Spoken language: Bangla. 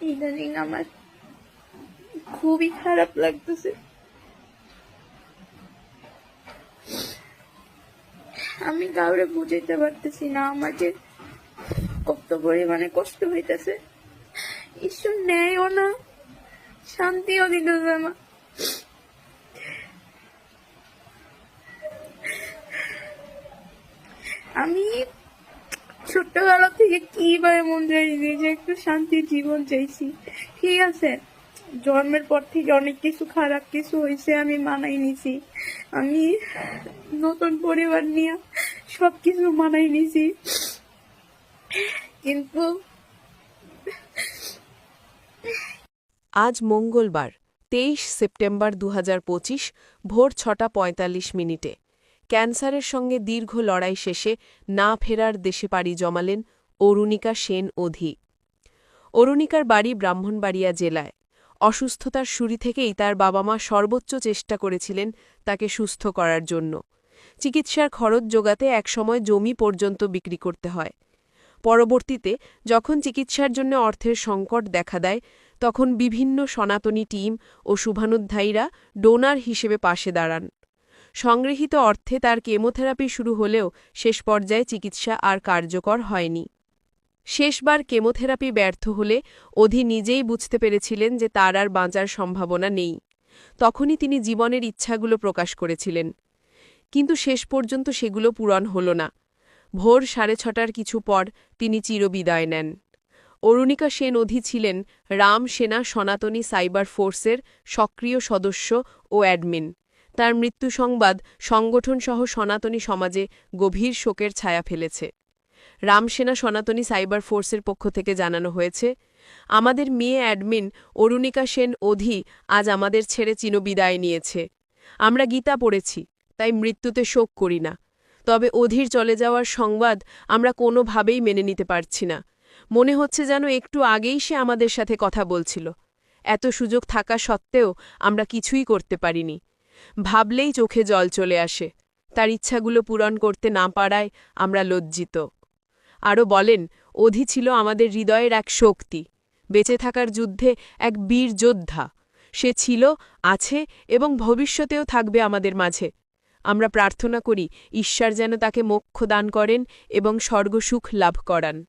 ইদানিং আমার খুবই খারাপ লাগতেছে। আমি কাউরে বুঝাইতে পারতেছি না আমার যে কত পরিমাণে কষ্ট হইতেছে। ঈশ্বর নেয়ও না, শান্তিও দিতেছে না। আমি ছোট্টবেলা থেকে কীভাবে মন চাইছি যে একটু শান্তির জীবন চাইছি। ঠিক আছে, জন্মের পর থেকে অনেক কিছু খারাপ কিছু হয়েছে আমি মানাই নিছি। আমি নতুন পরিবার নিয়ে সবকিছু মানাই নিছি। কিন্তু আজ মঙ্গলবার, তেইশ সেপ্টেম্বর দু হাজার পঁচিশ, ভোর ছটা পঁয়তাল্লিশ মিনিটে। ক্যান্সারের সঙ্গে দীর্ঘ লড়াই শেষে না ফেরার দেশে পাড়ি জমালেন অরুণিকা সেন অধি। অরুণিকার বাড়ি ব্রাহ্মণবাড়িয়া জেলায়। অসুস্থতার শুরু থেকেই তার বাবা মা সর্বোচ্চ চেষ্টা করেছিলেন তাকে সুস্থ করার জন্য। চিকিৎসার খরচ জোগাতে একসময় জমি পর্যন্ত বিক্রি করতে হয়। পরবর্তীতে যখন চিকিৎসার জন্য অর্থের সংকট দেখা দেয়, তখন বিভিন্ন সনাতনী টিম ও শুভানুধ্যায়ীরা ডোনার হিসেবে পাশে দাঁড়ান। সংগৃহীত অর্থে তার কেমোথেরাপি শুরু হলেও শেষ পর্যায়ে চিকিৎসা আর কার্যকর হয়নি। শেষবার কেমোথেরাপি ব্যর্থ হলে অধি নিজেই বুঝতে পেরেছিলেন যে তার আর বাঁচার সম্ভাবনা নেই। তখনই তিনি জীবনের ইচ্ছাগুলো প্রকাশ করেছিলেন। কিন্তু শেষ পর্যন্ত সেগুলো পূরণ হল না। ভোর সাড়ে ছটার কিছু পর তিনি চিরবিদায় নেন। অরুণিকা সেন অধি ছিলেন রাম সেনা সনাতনী সাইবার ফোর্সের সক্রিয় সদস্য ও অ্যাডমিন। তার মৃত্যু সংবাদ সংগঠনসহ সনাতনী সমাজে গভীর শোকের ছায়া ফেলেছে। রামসেনা সনাতনী সাইবার ফোর্সের পক্ষ থেকে জানানো হয়েছে, আমাদের মেয়ে অ্যাডমিন অরুণিকা সেন অধি আজ আমাদের ছেড়ে চিনবিদায় নিয়েছে। আমরা গীতা পড়েছি, তাই মৃত্যুতে শোক করি না। তবে অধীর চলে যাওয়ার সংবাদ আমরা কোনোভাবেই মেনে নিতে পারছি না। মনে হচ্ছে যেন একটু আগেই সে আমাদের সাথে কথা বলছিল। এত সুযোগ থাকা সত্ত্বেও আমরা কিছুই করতে পারিনি। ভাবলেই চোখে জল চলে আসে। তার ইচ্ছাগুলো পূরণ করতে না পারায় আমরা লজ্জিত। আরও বলেন, অধি ছিল আমাদের হৃদয়ের এক শক্তি। বেঁচে থাকার যুদ্ধে এক বীর যোদ্ধা। সে ছিল, আছে এবং ভবিষ্যতেও থাকবে আমাদের মাঝে। আমরা প্রার্থনা করি, ঈশ্বর যেন তাকে মোক্ষ দান করেন এবং স্বর্গসুখ লাভ করান।